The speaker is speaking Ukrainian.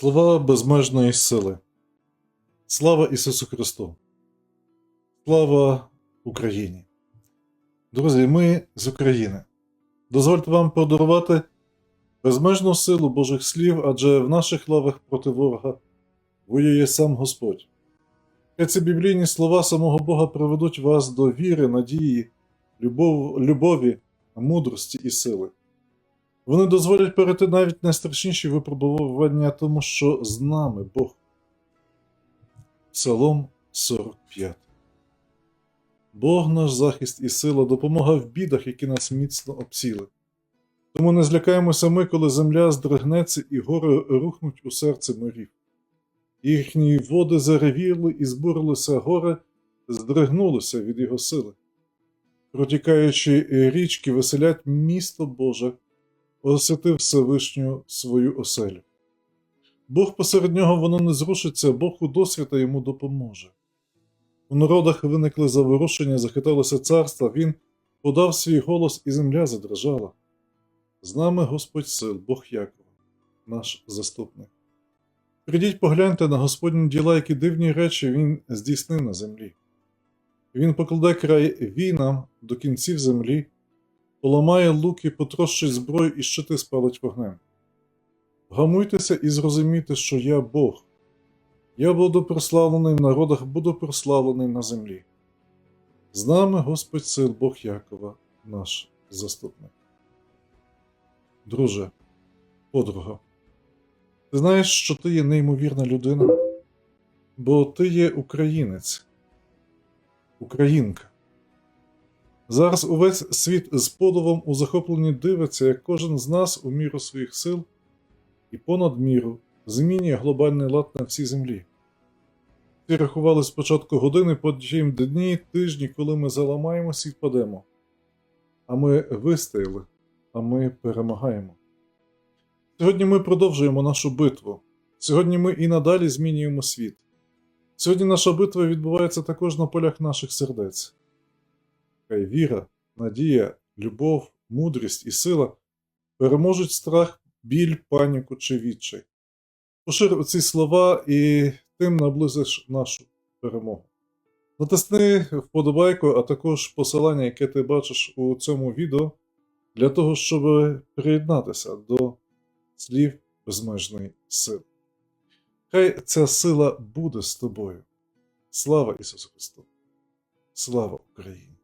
Слова безмежної сили. Слава Ісусу Христу! Слава Україні! Друзі, ми з України. Дозвольте вам подарувати безмежну силу Божих слів, адже в наших лавах проти ворога воює сам Господь. Хай ці біблійні слова самого Бога приведуть вас до віри, надії, любов, любові, мудрості і сили. Вони дозволять перейти навіть найстрашніші випробування, тому що з нами Бог. Псалом 45. Бог наш захист і сила, допомога в бідах, які нас міцно обсіли. Тому не злякаємося ми, коли земля здригнеться і гори рухнуть у серце морів. Їхні води заревіли і збурилися гори, здригнулися від його сили. Протікаючи річки, веселять місто Боже, освятив Всевишню свою оселю. Бог посеред нього воно не зрушиться, Бог у досвіта йому допоможе. У народах виникли заворушення, захиталося царство, він подав свій голос, і земля задрожала. З нами Господь сил, Бог Якова, наш заступник. Придіть погляньте на Господні діла, які дивні речі Він здійснив на землі. Він покладе край війнам до кінців землі, поламає луки, потрощить зброю і щити спалить вогнем. Гамуйтеся і зрозумійте, що я Бог. Я буду прославлений в народах, буду прославлений на землі. З нами Господь сил, Бог Якова, наш заступник. Друже, подруга, ти знаєш, що ти є неймовірна людина, бо ти є українець, українка. Зараз увесь світ з подивом у захопленні дивиться, як кожен з нас у міру своїх сил і понад міру змінює глобальний лад на всій землі. Всі рахували спочатку години, потім дні, тижні, коли ми заламаємося і впадемо. А ми вистояли, а ми перемагаємо. Сьогодні ми продовжуємо нашу битву. Сьогодні ми і надалі змінюємо світ. Сьогодні наша битва відбувається також на полях наших сердець. Хай віра, надія, любов, мудрість і сила переможуть страх, біль, паніку чи відчай. Пошир ці слова і тим наблизиш нашу перемогу. Натисни вподобайку, а також посилання, яке ти бачиш у цьому відео, для того, щоб приєднатися до слів безмежної сили. Хай ця сила буде з тобою. Слава Ісусу Христу! Слава Україні!